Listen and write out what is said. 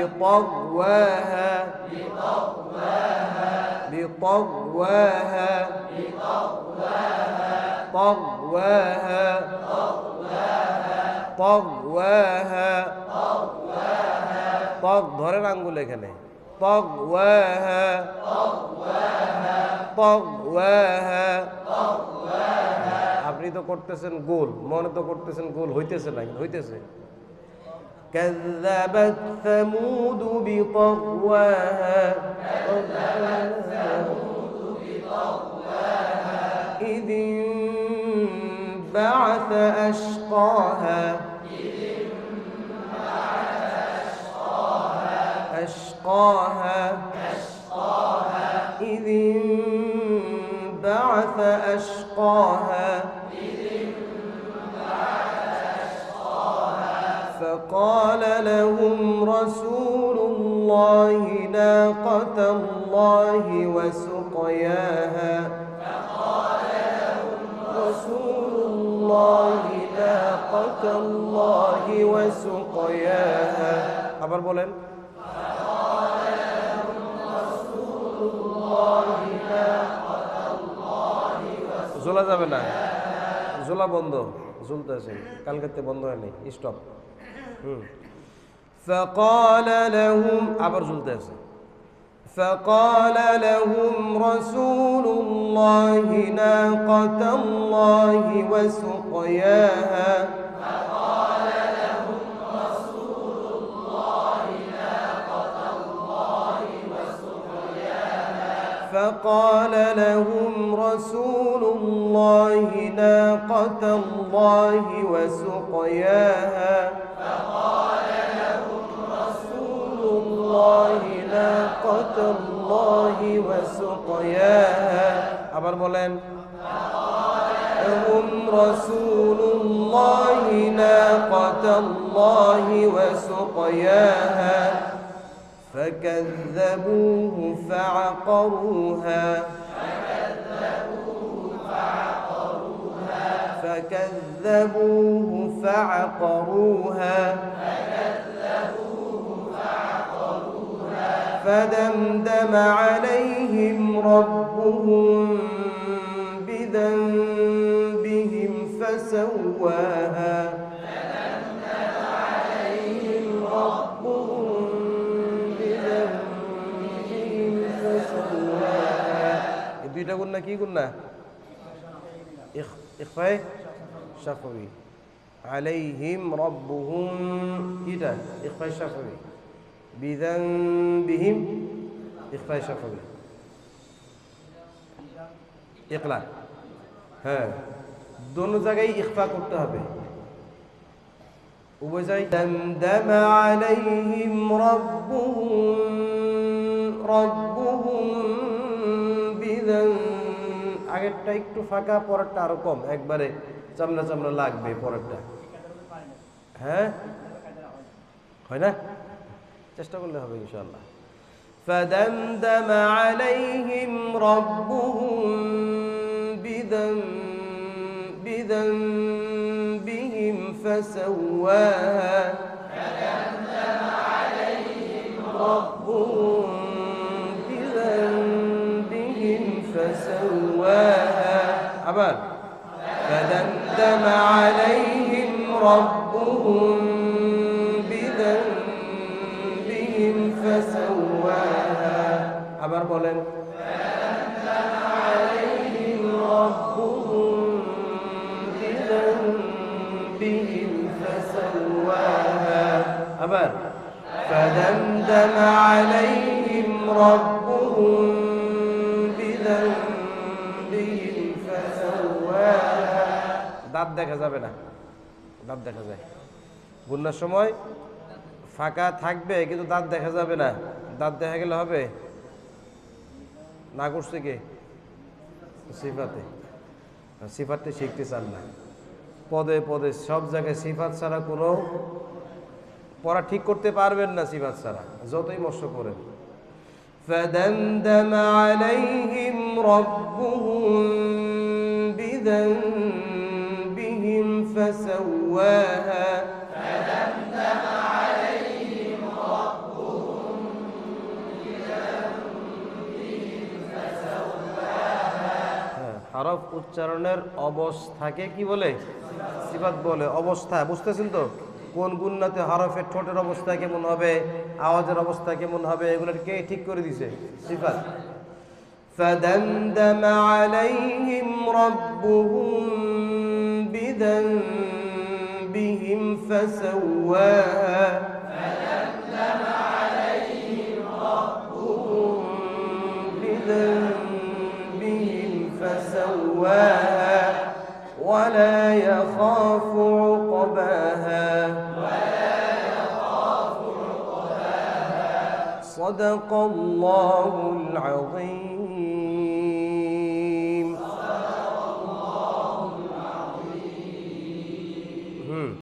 بطغواها بطغواها طغواها طغواها طغ ধরেন আঙ্গুল এখানে طغواها طغواها আপনি তো করতেছেন গোল মনে তো করতেছেন গোল হইতেছে না হইতেছে كذبت ثمود بطغواها. إذ انبعث أشقاها. أشقاها. إذ فقال لهم رسول الله ناقة الله وسقياها رسول الله ناقة الله وسقياها আবার বলেন জোলা যাবে না জোলা বন্ধ ঝুলতে আছে কালকেতে বন্ধ হয়নি স্টপ فقال لهم عبر جلدس فقال لهم رسول الله ناقة الله وسقياها فقال لهم رسول الله ناقة الله وسقياها. فقال لهم رسول الله ناقة الله وسقياها. فقال لهم رسول الله ناقة الله وسقياها আবার বলেন لهم رسول الله ناقة الله وسقياها فكذبوه فعقروها فكذبوه فعقروها فكذبوه فعقروها فدمدم عليهم ربهم بذنبهم فسواها فدمدم عليهم ربهم بذنبهم فسواها. قلنا কি قلنا؟ إخ... إخفاء শাফবি আলাইহিম রব্বুহুম এটা ইখফায় শাফবি বিযানবিহিম ইখফায় শাফবি ইকলা হ্যাঁ দোনো জায়গায় ইখফা করতে হবে উভয় জায়গায় দমদম আলাইহিম রব্বুহুম রব্বুহুম বিযান আগেরটা একটু ফাঁকা পরেরটা আরো কম একবারে চামড়া চামড়া লাগবে পরেরটা হ্যাঁ হয় না চেষ্টা করলে হবে ইনশাল্লাহ فدمدم عليهم ربهم بذنب بذنبهم فسواها عباد فدمدم عليهم ربهم بذنبهم فسواها আবার বলেন عليهم ربهم بذنبهم فسواها আবার فدمدم عليهم ربهم দাঁত দেখা যাবে না দাঁত দেখা যায় গুন্নার সময় ফাঁকা থাকবে কিন্তু দাঁত দেখা যাবে না দাঁত দেখা গেলে হবে না করছে কে সিফাতে সিফাতে শিখতে চান না পদে পদে সব জায়গায় সিফাত ছাড়া কোনো পড়া ঠিক করতে পারবেন না সিফাত ছাড়া যতই মস্ত করেন فدمدم عليهم ربهم بذنبهم فسواها. فدمدم عليهم ربهم হরফ উচ্চারণের অবস্থাকে কি বলে? সিফাত বলে অবস্থা। বুঝতেছেন তো? কোন গুণাতে হরফের ঠোঁটের অবস্থা কেমন হবে আওয়াজের অবস্থা কেমন হবে এগুলো কে ঠিক করে দিছে? সিফাত। فدمدم عليهم ربهم بذنب فسواها. فدمدم عليهم ربهم بذنبهم فسواها. ولا يخاف عقباها. صدق الله العظيم.